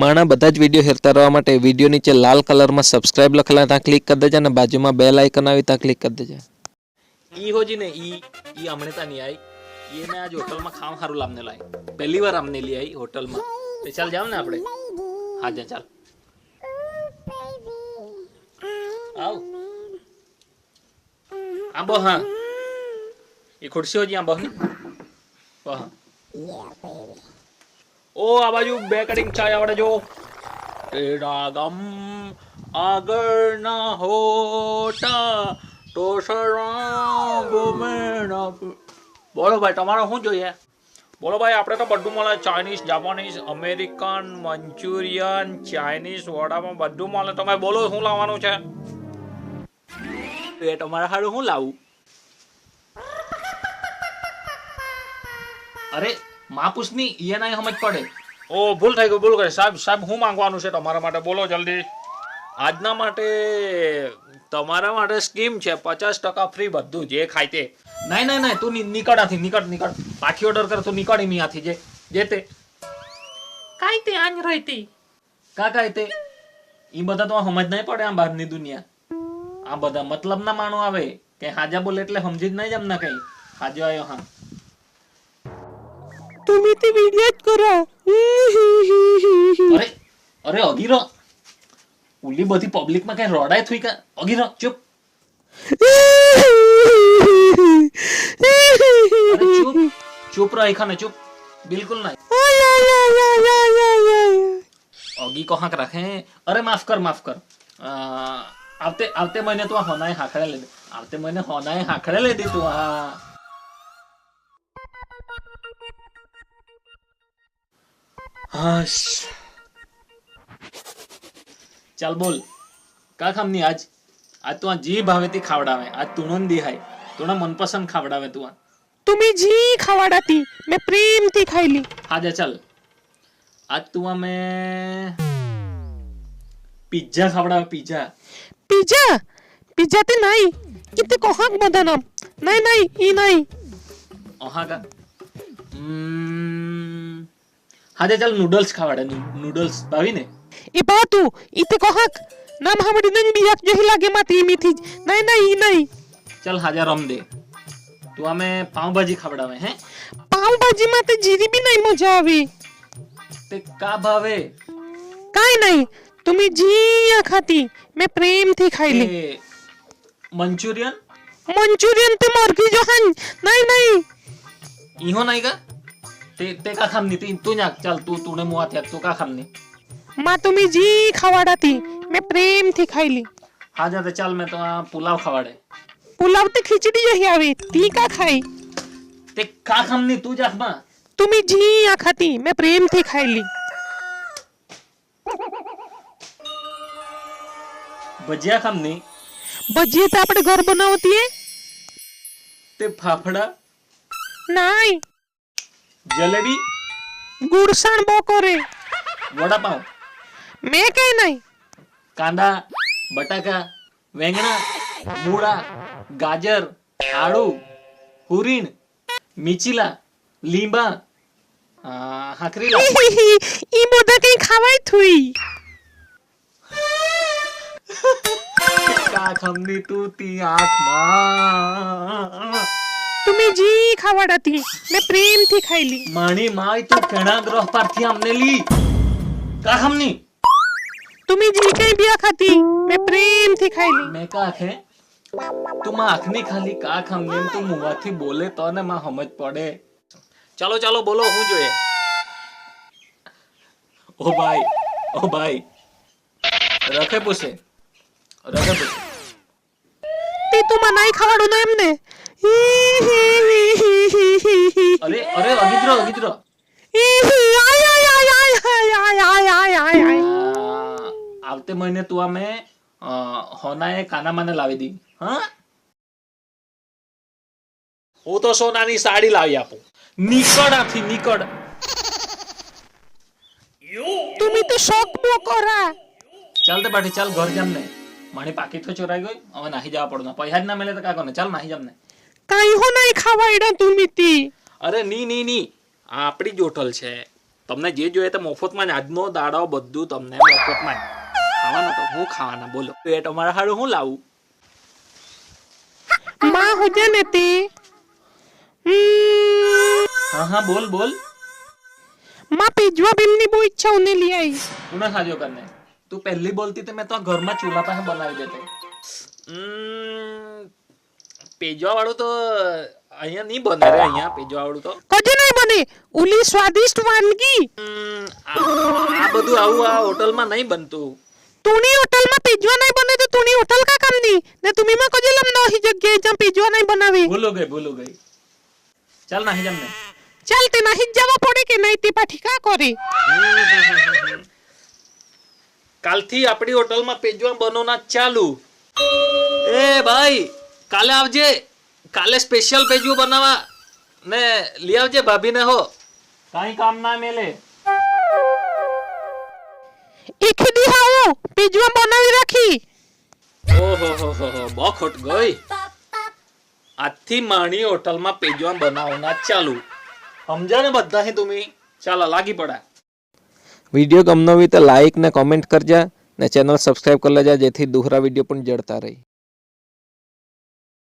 માણા બધા જ વીડિયો હેરતા રહેવા માટે વીડિયો નીચે લાલ કલરમાં સબસ્ક્રાઇબ લખેલા ત્યાં ક્લિક કરી દેજો અને બાજુમાં બેલ આઇકન આવી ત્યાં ક્લિક કરી દેજો. ઈ હોજી ને ઈ ઈ હમણે તા નહીં આવી એને આજ હોટલમાં ખાવા સારું લામને લાય પહેલી વાર અમને લઈ આવી હોટલમાં. તો ચાલ જાવ ને આપણે. હા જા ચાલ. આવ. આંબો હા. એ ખુરશી હોજી આંબો. ને બહા ઓ, આ બાજુ બે કટિંગ ચાય આવડે જો. તેરા ગમ આગળના હોટા તો બોલો ભાઈ, તમારે શું જોઈએ? બોલો ભાઈ, આપણે તો બધું મળે. Chinese Japanese American Manchurian Chinese વડામાં બધું મળે. તમે બોલો, શું લાવવાનું છે? એ, તમારે સારું શું લાવું? અરે માપુસની નહીં સમજ પડે. ઓ ભૂલ થઈ ગયું ભૂલ કરી. સાહેબ સાહેબ હું માંગવાનું છે તમારા માટે? બોલો જલ્દી. આજના માટે તમારા માટે સ્કીમ છે પચાસ ટકા ફ્રી બધું જે ખાય તે. નહીં નહીં નહીં તું નીકળ આથી નીકળ નીકળ. પાછી ઓર્ડર કર તું નીકળી મી આથી જે જે તે. કાઈ તે આંજ રહેતી કા કાઈ તે? ઈ બધા તો સમજ નહીં પડે આ બહારની દુનિયા. આ બધા મતલબ ના માણો આવે. કે હાજા બોલે એટલે સમજી જ નહીં જમના કઈ. હાજો આયો હા. तुम्ही ती व्हिडिओ करा અરે અરે અગીરો ઉલી બધી પબ્લિક માં કઈ રોડાય થઈ કા અગીરો ચૂપ અરે ચૂપ ચૂપ રહો એખાને ચૂપ બિલકુલ નહીં અગી को हक रखे अरे माफ कर माफ कर अ, આવતે આવતે મહિને તું આ હોનાએ હાખડે લે દે આવતે મહિને હોનાએ હાખડે લે દી તું આ હશ ચાલ બોલ કા ખામની આજ આજ તું આ જી ભાવેથી ખાવડાવે આજ તુણન દિહાય તુણા મનપસંદ ખાવડાવે તું આ तुम्ही जी खावाडाती मी प्रेम ती खायली હાજે ચાલ આજ તું અમે પિઝ્ઝા ખવડાવે પિઝ્ઝા पिझ्झा पिझ्झा ते नाही किती कोहाक बदानम नाही नाही ई नाही ઓહાકા હમ, आजे चल नूडल्स खावाड़े नूडल्स भाभी ने? ए बातू इते कहक? नाम हमड़ी नहीं बियाक जही लागे मा तीमी थी नहीं नहीं नहीं। चल हाजा रम दे। तू हमें पाव भाजी खावड़ावे हैं? पाव भाजी मा जीरी भी नहीं मज़ा आवे। ते का भावे? काई नहीं तुम्ही जीया खाती मैं प्रेम थी खाई ली। मंचूरियन? मंचूरियन ते मोर की जहन। नहीं नहीं। इहो नहीं का? ते ते का खामनी ते तू चल तू तूने मुआत तू का खामनी માં તમે જે ખવડાતી. મેં પ્રેમથી ખાઈલી હાજા તે ચાલ મેં તો આ પુલાવ ખવાડે. પુલાવ તે ખીચડી જહી આવી. તી કા ખાઈ? તે કા ખામની તું જાખમાં તમે જે આ ખાતી. મેં પ્રેમથી ખાઈલી ભજીયા ખામની? ભજીયા તો આપણે ઘર બનાવતીએ. તે ફાફડા? નાય. જલેબી ગુડસણ બપોરે વડાપાવ મેં કઈ નહીં કાંદા બટાકા વેંગણા મૂળા ગાજર આળુ હુરીણ મિચીલા લીંબા હાકરીલા ઈ બધા કઈ ખાવાય થુઈ કાખ હમની તૂતી આંખમાં तुम्ही जी खावाडाती मी प्रेम थी खायली માણી માય તું કેણા ગ્રહ પરથી અમને લી કા ખમની तुम्ही जी काही बिया खाती मी प्रेम थी खायली મેં કા આખે તું માં આંખની ખાલી કા ખમની એમ તું મુવાથી બોલે તો ને માં સમજ પડે ચાલો ચાલો બોલો હું જોઈએ ઓ ભાઈ ઓ ભાઈ રખે પૂછે રખે પૂછે તે તું નહીં ખાવાડું ને એમને આવતે મહિને તું અમે હોનાએ કાનામાને લાવી દી. હા? હું તો સોનાની સાડી લાવી આપું. નીકળ. આથી નીકળ তুমি তো শখ করা ચાલ તે પાઠી ચાલ ઘર જમ મારી પાકીટ તો ચોરાઈ ગઈ. હવે નાહી જવા પડું. પૈસા જ ના મળે તો કાકો ને ચાલ નાહી જમને. કાઈ હો નહીં ખાવા એડા તું તી અરે ની ની ની. આ આપણી જોટલ છે. તમને જે જોઈએ તે મફતમાં જ. આજનો દાડો બધું તમને મફતમાં જ. ખાવાનો તો હું ખાવાના બોલો. એ તમારા હારું હું લાવું? માં હુજે નથી હા હા બોલ બોल માં પીજવા ભીમની બહુ ઈચ્છા ઉને લઈ આવી ઉને ખાજો કરને તું પહેલી બોલતી તે મેં તો ઘરમાં ચૂલા પાસે બનાવી દેતે પેજવા વાળું તો અહીંયા નહીં બને રે અહીંયા પેજવા વાળું તો. કજે નહીં બને? ઉલી સ્વાદિષ્ટ વાનગી. આ બધું આવું આ હોટલમાં નહીં બનતું. તુણી હોટલમાં પીજવા નહીં બને તો તુણી હોટલ કા કામની? ને તુમી માં કજે લમ નહીં જગ્યાએ જમ પીજવા નહીં બનાવી. ભૂલો ગઈ ભૂલો ગઈ. ચાલ નહીં જમને. ચાલ તે નહીં જવા પડે કે નહીં તે પાઠી કા કરે? કાલથી આપણી હોટલમાં પીજવા બનોના ચાલુ. એ ભાઈ કાલે આવજે. કાલે સ્પેશિયલ પેજવું બનાવવા. ને લઈ આવજે ભાભીને હો. કાંઈ કામ ના મેલે. હાઓ બનાવી રાખી? ઓહો હો હો હો બહુ ખોટ ગઈ. આજથી માણી હોટલમાં પેજવા બનાવના ચાલુ સમજા ને બધા હે તમે? ચાલો લાગી પડા. વીડિયો ગમનો હોય તો લાઈક ને કોમેન્ટ કરજા ને ચેનલ સબસ્ક્રાઈબ કરી લેજા જેથી દુહરા વીડિયો પણ જડતા રહે.